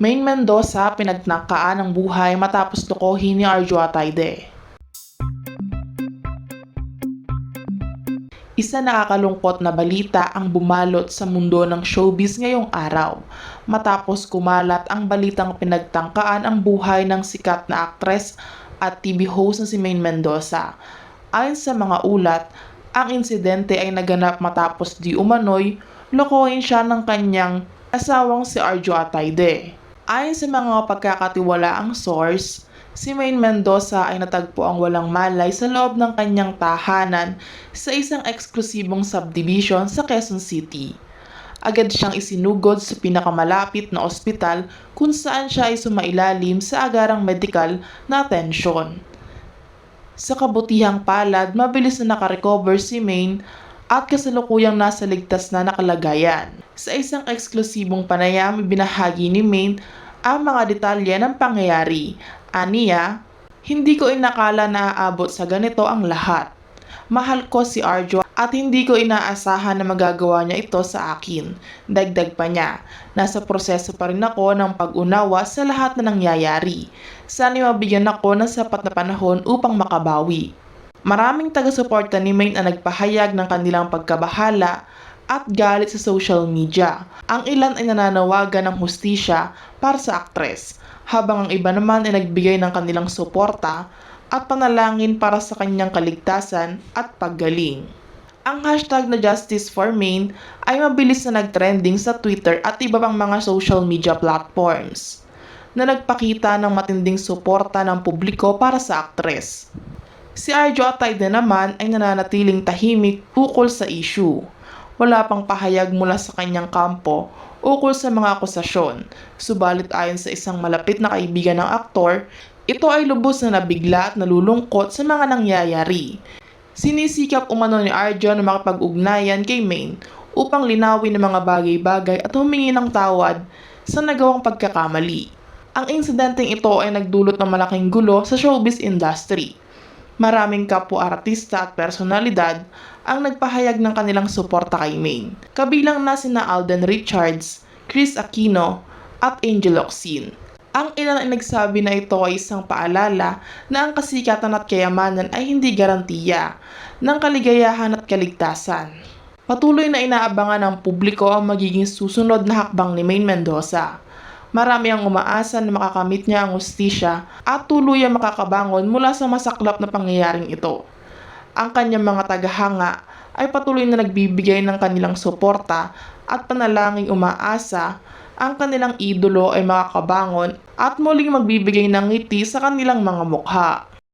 Main Mendoza pinagtangkaan ng buhay matapos tukohin ni Arjo Atayde. Isa nakakalungkot na balita ang bumalot sa mundo ng showbiz ngayong araw matapos kumalat ang balitang pinagtangkaan ang buhay ng sikat na aktres at TV host na si Main Mendoza. Ayon sa mga ulat, ang insidente ay naganap matapos di umano'y lokohin siya ng kanyang asawang si Arjo Atayde. Ayon sa mga pagkakatiwalaang source, si Main Mendoza ay natagpo ang walang malay sa loob ng kanyang tahanan sa isang eksklusibong subdivision sa Quezon City. Agad siyang isinugod sa pinakamalapit na ospital kung saan siya ay sumailalim sa agarang medikal na atensyon. Sa kabutihang palad, mabilis na nakarecover si Maine at kasalukuyang nasa ligtas na nakalagayan. Sa isang eksklusibong panayam, ibinahagi ni Maine ang mga detalye ng pangyayari. Aniya, hindi ko inakala na aabot sa ganito ang lahat. Mahal ko si Arjo at hindi ko inaasahan na magagawa niya ito sa akin. Dagdag pa niya, nasa proseso pa rin ako ng pag-unawa sa lahat na nangyayari. Sana mabigyan ako ng sapat na panahon upang makabawi. Maraming taga-suporta ni Maine ang nagpahayag ng kanilang pagkabahala at galit sa social media. Ang ilan ay nananawagan ng hustisya para sa aktres, habang ang iba naman ay nagbigay ng kanilang suporta at panalangin para sa kanyang kaligtasan at paggaling. Ang hashtag na Justice for Maine ay mabilis na nagtrending sa Twitter at iba pang mga social media platforms na nagpakita ng matinding suporta ng publiko para sa aktres. Si Arjo Atayde naman ay nananatiling tahimik ukol sa issue. Wala pang pahayag mula sa kanyang kampo ukol sa mga akusasyon. Subalit ayon sa isang malapit na kaibigan ng aktor, ito ay lubos na nabigla at nalulungkot sa mga nangyayari. Sinisikap umano ni Arjo na makapag-ugnayan kay Maine upang linawin ang mga bagay-bagay at humingi ng tawad sa nagawang pagkakamali. Ang insidenteng ito ay nagdulot ng malaking gulo sa showbiz industry. Maraming kapwa-artista at personalidad ang nagpahayag ng kanilang suporta kay Maine. Kabilang na sina Alden Richards, Chris Aquino, at Angel Oxin. Ang ilan ay nagsabi na ito ay isang paalala na ang kasikatan at kayamanan ay hindi garantiya ng kaligayahan at kaligtasan. Patuloy na inaabangan ng publiko ang magiging susunod na hakbang ni Maine Mendoza. Marami ang umaasa na makakamit niya ang ustisya at tuluyang makakabangon mula sa masaklap na pangyayaring ito. Ang kanyang mga tagahanga ay patuloy na nagbibigay ng kanilang suporta at panalangin umaasa ang kanilang idolo ay makakabangon at muling magbibigay ng ngiti sa kanilang mga mukha.